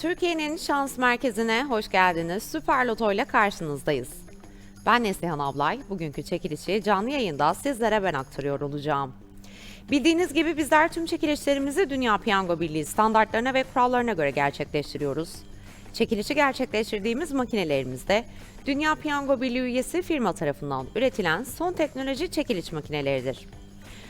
Türkiye'nin şans merkezine hoş geldiniz. Süper Loto ile karşınızdayız. Ben Neslihan Ablay. Bugünkü çekilişi canlı yayında sizlere ben aktarıyor olacağım. Bildiğiniz gibi bizler tüm çekilişlerimizi Dünya Piyango Birliği standartlarına ve kurallarına göre gerçekleştiriyoruz. Çekilişi gerçekleştirdiğimiz makinelerimizde Dünya Piyango Birliği üyesi firma tarafından üretilen son teknoloji çekiliş makineleridir.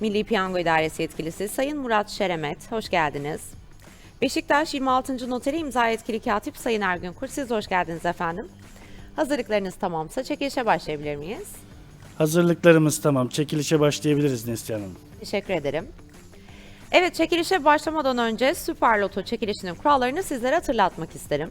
Milli Piyango İdaresi Yetkilisi Sayın Murat Şeremet, hoş geldiniz. Beşiktaş 26. Noteri imza yetkili katip Sayın Ergün Kurt, siz hoş geldiniz efendim. Hazırlıklarınız tamamsa çekilişe başlayabilir miyiz? Hazırlıklarımız tamam. Çekilişe başlayabiliriz Neslihan Hanım. Teşekkür ederim. Evet, çekilişe başlamadan önce Süper Loto çekilişinin kurallarını sizlere hatırlatmak isterim.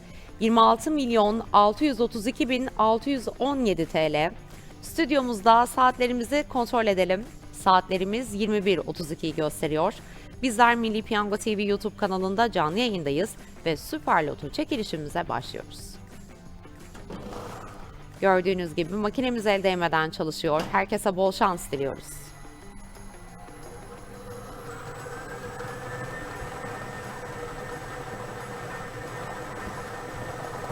26 milyon 632 bin 617 TL. Stüdyomuzda saatlerimizi kontrol edelim. Saatlerimiz 21.32'yi gösteriyor. Bizler Milli Piyango TV YouTube kanalında canlı yayındayız ve Süper Loto çekilişimize başlıyoruz. Gördüğünüz gibi makinemiz el değmeden çalışıyor. Herkese bol şans diliyoruz.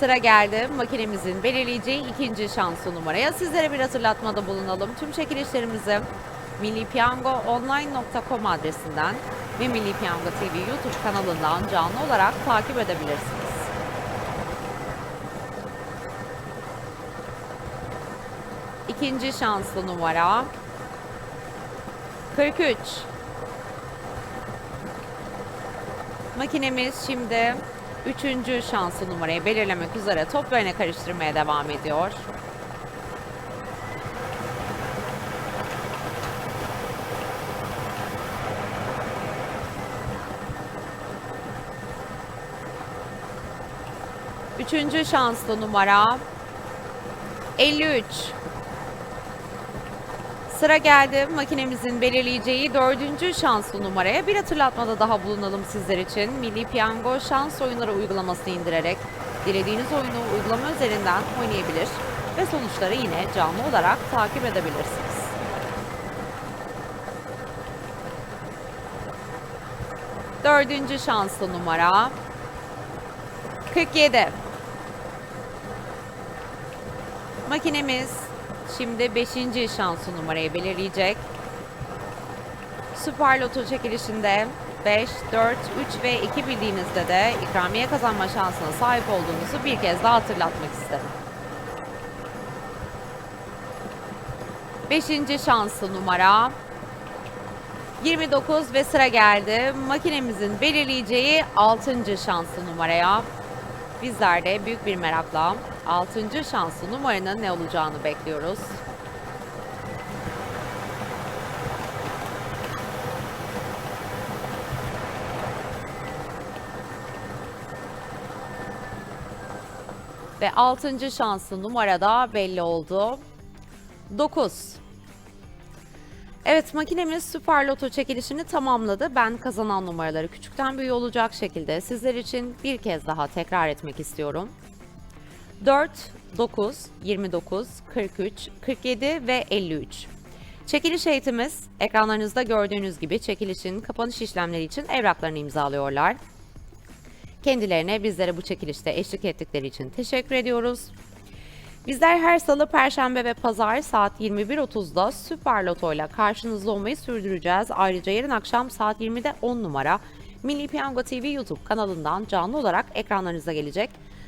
Sıra geldi makinemizin belirleyeceği ikinci şanslı numaraya. Sizlere bir hatırlatmada bulunalım. Tüm çekilişlerimizi millipiyangoonline.com adresinden ve Milli Piyango TV YouTube kanalından canlı olarak takip edebilirsiniz. İkinci şanslı numara 43. Makinemiz şimdi üçüncü şanslı numarayı belirlemek üzere toplarını karıştırmaya devam ediyor. Üçüncü şanslı numara 53. Sıra geldi makinemizin belirleyeceği dördüncü şanslı numaraya bir hatırlatmada daha bulunalım sizler için. Milli Piyango şans oyunları uygulamasını indirerek dilediğiniz oyunu uygulama üzerinden oynayabilir ve sonuçları yine canlı olarak takip edebilirsiniz. Dördüncü şanslı numara 47. Makinemiz şimdi 5. şansı numarayı belirleyecek. Süper Loto çekilişinde 5, 4, 3 ve 2 bildiğinizde de ikramiye kazanma şansına sahip olduğunuzu bir kez daha hatırlatmak isterim. 5. şanslı numara 29 ve sıra geldi. Makinemizin belirleyeceği 6. şanslı numaraya. Bizler de büyük bir merakla 6. şanslı numaranın ne olacağını bekliyoruz. Ve 6. şanslı numarada belli oldu. 9. Evet makinemiz Süper Loto çekilişini tamamladı. Ben kazanan numaraları küçükten büyüğe olacak şekilde sizler için bir kez daha tekrar etmek istiyorum. 4, 9, 29, 43, 47 ve 53. Çekiliş heyetimiz ekranlarınızda gördüğünüz gibi çekilişin kapanış işlemleri için evraklarını imzalıyorlar. Kendilerine bizlere bu çekilişte eşlik ettikleri için teşekkür ediyoruz. Bizler her salı, perşembe ve pazar saat 21.30'da Süper Loto ile karşınızda olmayı sürdüreceğiz. Ayrıca yarın akşam saat 20'de 10 numara Milli Piyango TV YouTube kanalından canlı olarak ekranlarınıza gelecek.